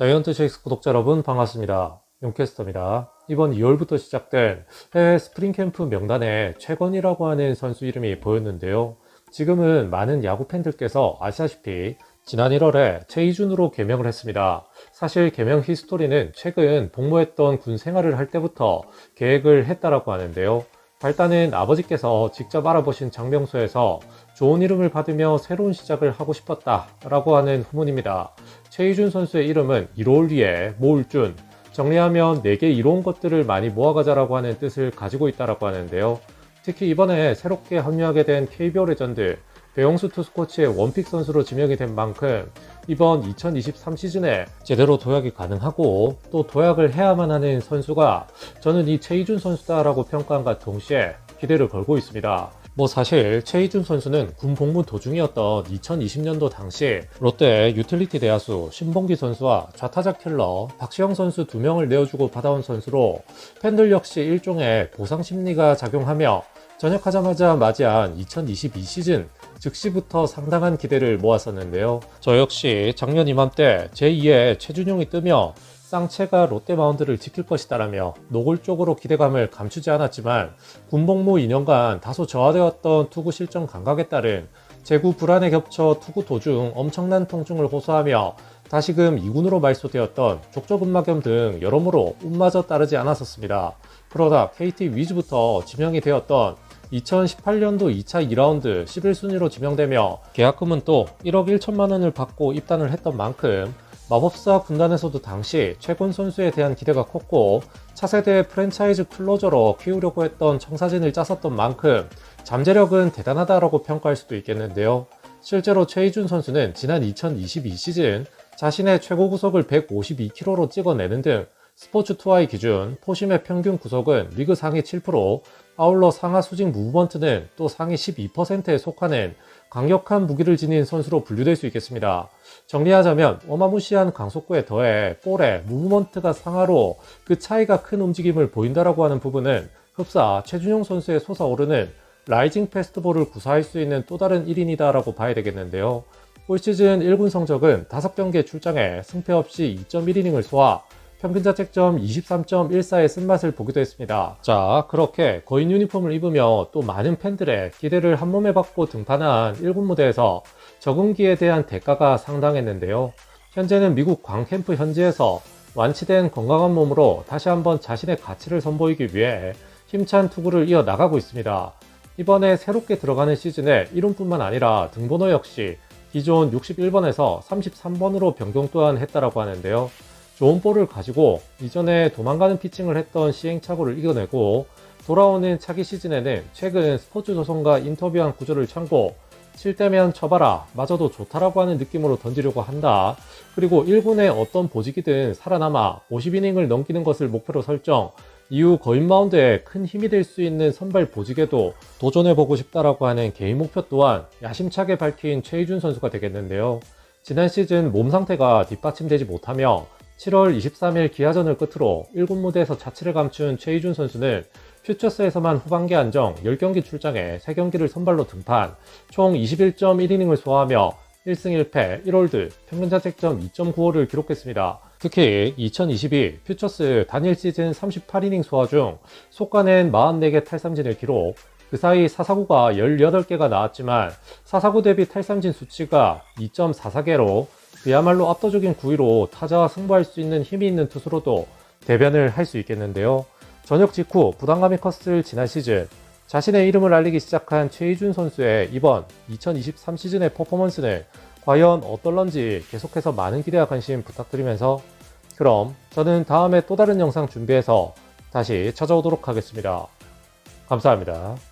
자이언트 쉐익스 구독자 여러분 반갑습니다. 용캐스터입니다. 이번 2월부터 시작된 해외 스프링 캠프 명단에 최건이라고 하는 선수 이름이 보였는데요. 지금은 많은 야구 팬들께서 아시다시피 지난 1월에 최이준으로 개명을 했습니다. 사실 개명 히스토리는 최근 복무했던 군 생활을 할 때부터 계획을 했다라고 하는데요. 발단은 아버지께서 직접 알아보신 장명소에서 좋은 이름을 받으며 새로운 시작을 하고 싶었다 라고 하는 후문입니다. 최희준 선수의 이름은 이로울 위에 모울준, 정리하면 4개 이로운 것들을 많이 모아가자라고 하는 뜻을 가지고 있다라고 하는데요. 특히 이번에 새롭게 합류하게 된 KBO 레전드 배용수 투수 코치의 원픽 선수로 지명이 된 만큼 이번 2023 시즌에 제대로 도약이 가능하고 또 도약을 해야만 하는 선수가 저는 이 최희준 선수다라고 평가함과 동시에 기대를 걸고 있습니다. 뭐 사실 최희준 선수는 군 복무 도중이었던 2020년도 당시 롯데 유틸리티 대야수 신봉기 선수와 좌타자 킬러 박시영 선수 두 명을 내어주고 받아온 선수로 팬들 역시 일종의 보상 심리가 작용하며 전역하자마자 맞이한 2022 시즌 즉시부터 상당한 기대를 모았었는데요. 저 역시 작년 이맘때 제2의 최준용이 뜨며 쌍체가 롯데 마운드를 지킬 것이다라며 노골적으로 기대감을 감추지 않았지만 군복무 2년간 다소 저하되었던 투구 실전 감각에 따른 제구 불안에 겹쳐 투구 도중 엄청난 통증을 호소하며 다시금 2군으로 말소되었던 족저근막염 등 여러모로 운마저 따르지 않았었습니다. 그러다 KT 위즈부터 지명이 되었던 2018년도 2차 2라운드 11순위로 지명되며 계약금은 또 1억 1천만 원을 받고 입단을 했던 만큼 마법사 군단에서도 당시 최곤 선수에 대한 기대가 컸고 차세대 프랜차이즈 클로저로 키우려고 했던 청사진을 짰었던 만큼 잠재력은 대단하다라고 평가할 수도 있겠는데요. 실제로 최희준 선수는 지난 2022 시즌 자신의 최고 구속을 152km로 찍어내는 등 스포츠 투아의 기준 포심의 평균 구속은 리그 상위 7%, 아울러 상하 수직 무브먼트는 또 상위 12%에 속하는 강력한 무기를 지닌 선수로 분류될 수 있겠습니다. 정리하자면 어마무시한 강속구에 더해 볼의 무브먼트가 상하로 그 차이가 큰 움직임을 보인다라고 하는 부분은 흡사 최준용 선수의 솟아오르는 라이징 페스트볼을 구사할 수 있는 또 다른 1인이다라고 봐야 되겠는데요. 올 시즌 1군 성적은 5경기에 출장해 승패 없이 2.1이닝을 소화, 평균 자책점 23.14의 쓴맛을 보기도 했습니다. 자, 그렇게 거인 유니폼을 입으며 또 많은 팬들의 기대를 한 몸에 받고 등판한 1군 무대에서 적응기에 대한 대가가 상당했는데요. 현재는 미국 광캠프 현지에서 완치된 건강한 몸으로 다시 한번 자신의 가치를 선보이기 위해 힘찬 투구를 이어 나가고 있습니다. 이번에 새롭게 들어가는 시즌에 1룬뿐만 아니라 등번호 역시 기존 61번에서 33번으로 변경 또한 했다라고 하는데요. 좋은 볼을 가지고 이전에 도망가는 피칭을 했던 시행착오를 이겨내고 돌아오는 차기 시즌에는 최근 스포츠 조선과 인터뷰한 구조를 참고 칠 때면 쳐봐라 마저도 좋다라고 하는 느낌으로 던지려고 한다. 그리고 1군의 어떤 보직이든 살아남아 50이닝을 넘기는 것을 목표로 설정 이후 거인 마운드에 큰 힘이 될 수 있는 선발 보직에도 도전해보고 싶다라고 하는 개인 목표 또한 야심차게 밝힌 최희준 선수가 되겠는데요. 지난 시즌 몸 상태가 뒷받침되지 못하며 7월 23일 기아전을 끝으로 1군 무대에서 자취를 감춘 최희준 선수는 퓨처스에서만 후반기 안정 10경기 출장에 3경기를 선발로 등판, 총 21.1이닝을 소화하며 1승 1패 1홀드 평균 자책점 2.95를 기록했습니다. 특히 2022 퓨처스 단일 시즌 38이닝 소화 중 속가낸 44개 탈삼진을 기록, 그 사이 사사구가 18개가 나왔지만 사사구 대비 탈삼진 수치가 2.44개로 그야말로 압도적인 구위로 타자와 승부할 수 있는 힘이 있는 투수로도 대변을 할 수 있겠는데요. 전역 직후 부담감이 컸을 지난 시즌 자신의 이름을 알리기 시작한 최희준 선수의 이번 2023 시즌의 퍼포먼스는 과연 어떨런지 계속해서 많은 기대와 관심 부탁드리면서 그럼 저는 다음에 또 다른 영상 준비해서 다시 찾아오도록 하겠습니다. 감사합니다.